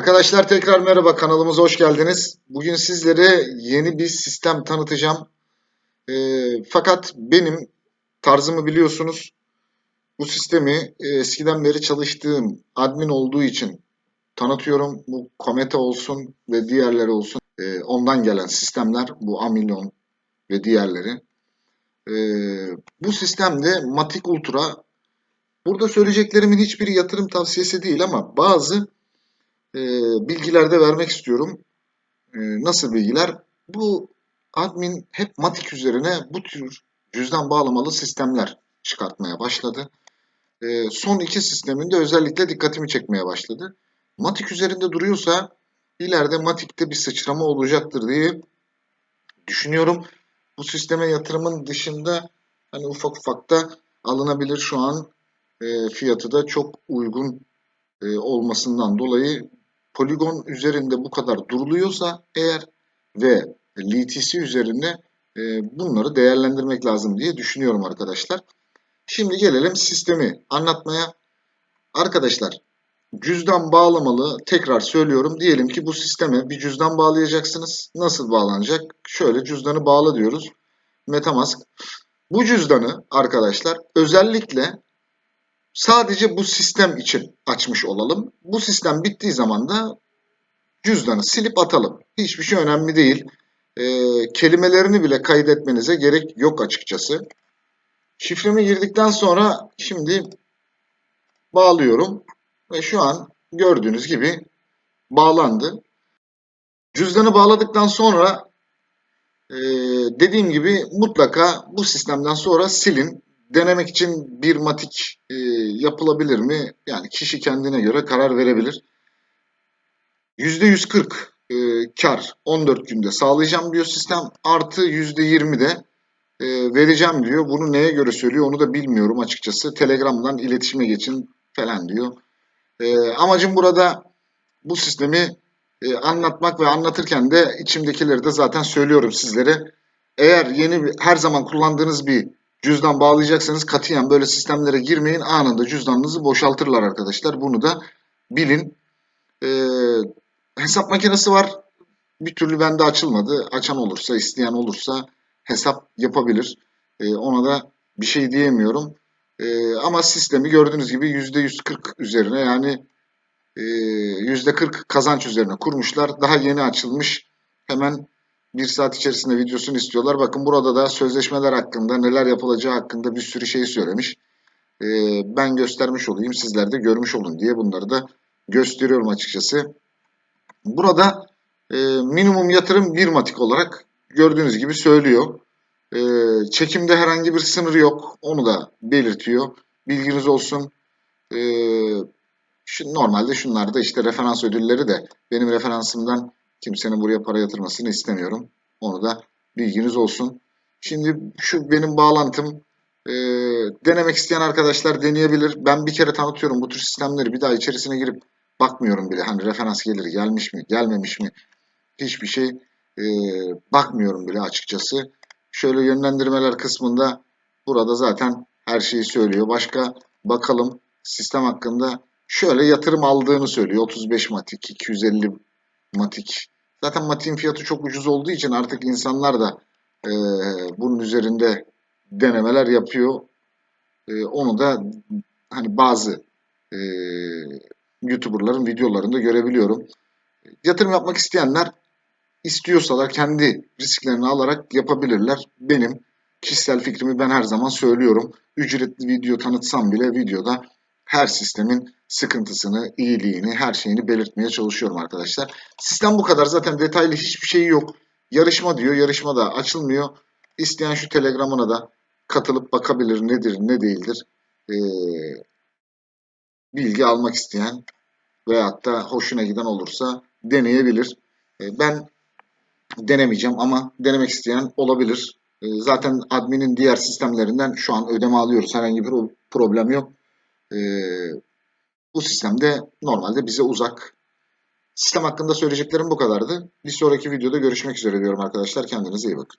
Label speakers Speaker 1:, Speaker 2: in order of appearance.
Speaker 1: Arkadaşlar tekrar merhaba kanalımıza hoş geldiniz. Bugün sizlere yeni bir sistem tanıtacağım. Ee, fakat benim tarzımı biliyorsunuz. Bu sistemi e, eskiden beri çalıştığım admin olduğu için tanıtıyorum. Bu Kometa olsun ve diğerleri olsun. Ee, ondan gelen sistemler bu Amilon ve diğerleri. Ee, bu sistemde Matic Ultra burada söyleyeceklerimin hiçbiri yatırım tavsiyesi değil ama bazı e, bilgiler de vermek istiyorum. E, nasıl bilgiler? Bu admin hep Matic üzerine bu tür cüzdan bağlamalı sistemler çıkartmaya başladı. E, son iki sisteminde özellikle dikkatimi çekmeye başladı. Matic üzerinde duruyorsa ileride Matic'te bir sıçrama olacaktır diye düşünüyorum. Bu sisteme yatırımın dışında hani ufak ufak da alınabilir şu an e, fiyatı da çok uygun e, olmasından dolayı poligon üzerinde bu kadar duruluyorsa eğer ve LTC üzerinde e, bunları değerlendirmek lazım diye düşünüyorum arkadaşlar. Şimdi gelelim sistemi anlatmaya. Arkadaşlar cüzdan bağlamalı tekrar söylüyorum. Diyelim ki bu sisteme bir cüzdan bağlayacaksınız. Nasıl bağlanacak? Şöyle cüzdanı bağla diyoruz. Metamask. Bu cüzdanı arkadaşlar özellikle sadece bu sistem için açmış olalım. Bu sistem bittiği zaman da cüzdanı silip atalım. Hiçbir şey önemli değil. E, kelimelerini bile kaydetmenize gerek yok açıkçası. Şifremi girdikten sonra şimdi bağlıyorum. Ve şu an gördüğünüz gibi bağlandı. Cüzdanı bağladıktan sonra e, dediğim gibi mutlaka bu sistemden sonra silin. Denemek için bir matik e, yapılabilir mi? Yani kişi kendine göre karar verebilir. %140 e, kar 14 günde sağlayacağım diyor sistem. Artı %20 de e, vereceğim diyor. Bunu neye göre söylüyor onu da bilmiyorum açıkçası. Telegram'dan iletişime geçin falan diyor. E, amacım burada bu sistemi e, anlatmak ve anlatırken de içimdekileri de zaten söylüyorum sizlere. Eğer yeni bir, her zaman kullandığınız bir cüzdan bağlayacaksanız katiyen böyle sistemlere girmeyin. Anında cüzdanınızı boşaltırlar arkadaşlar. Bunu da bilin. Ee, hesap makinesi var. Bir türlü bende açılmadı. Açan olursa, isteyen olursa hesap yapabilir. Ee, ona da bir şey diyemiyorum. Ee, ama sistemi gördüğünüz gibi %140 üzerine yani e, %40 kazanç üzerine kurmuşlar. Daha yeni açılmış. Hemen bir saat içerisinde videosunu istiyorlar. Bakın burada da sözleşmeler hakkında, neler yapılacağı hakkında bir sürü şey söylemiş. Ee, ben göstermiş olayım, sizler de görmüş olun diye bunları da gösteriyorum açıkçası. Burada e, minimum yatırım bir matik olarak gördüğünüz gibi söylüyor. E, çekimde herhangi bir sınır yok. Onu da belirtiyor. Bilginiz olsun. E, şu, normalde şunlar da işte referans ödülleri de benim referansımdan kimsenin buraya para yatırmasını istemiyorum. Onu da bilginiz olsun. Şimdi şu benim bağlantım. E, denemek isteyen arkadaşlar deneyebilir. Ben bir kere tanıtıyorum bu tür sistemleri. Bir daha içerisine girip bakmıyorum bile. Hani referans gelir gelmiş mi gelmemiş mi hiçbir şey e, bakmıyorum bile açıkçası. Şöyle yönlendirmeler kısmında burada zaten her şeyi söylüyor. Başka bakalım sistem hakkında şöyle yatırım aldığını söylüyor. 35 matik, 250 matik. Zaten matiğin fiyatı çok ucuz olduğu için artık insanlar da e, bunun üzerinde denemeler yapıyor. E, onu da hani bazı e, YouTuber'ların videolarında görebiliyorum. Yatırım yapmak isteyenler istiyorsalar kendi risklerini alarak yapabilirler. Benim kişisel fikrimi ben her zaman söylüyorum. Ücretli video tanıtsam bile videoda her sistemin sıkıntısını, iyiliğini, her şeyini belirtmeye çalışıyorum arkadaşlar. Sistem bu kadar. Zaten detaylı hiçbir şey yok. Yarışma diyor. Yarışma da açılmıyor. İsteyen şu telegramına da katılıp bakabilir. Nedir, ne değildir. Ee, bilgi almak isteyen veyahut da hoşuna giden olursa deneyebilir. Ee, ben denemeyeceğim ama denemek isteyen olabilir. Ee, zaten adminin diğer sistemlerinden şu an ödeme alıyoruz. Herhangi bir problem yok. Ee, bu sistemde normalde bize uzak. Sistem hakkında söyleyeceklerim bu kadardı. Bir sonraki videoda görüşmek üzere diyorum arkadaşlar. Kendinize iyi bakın.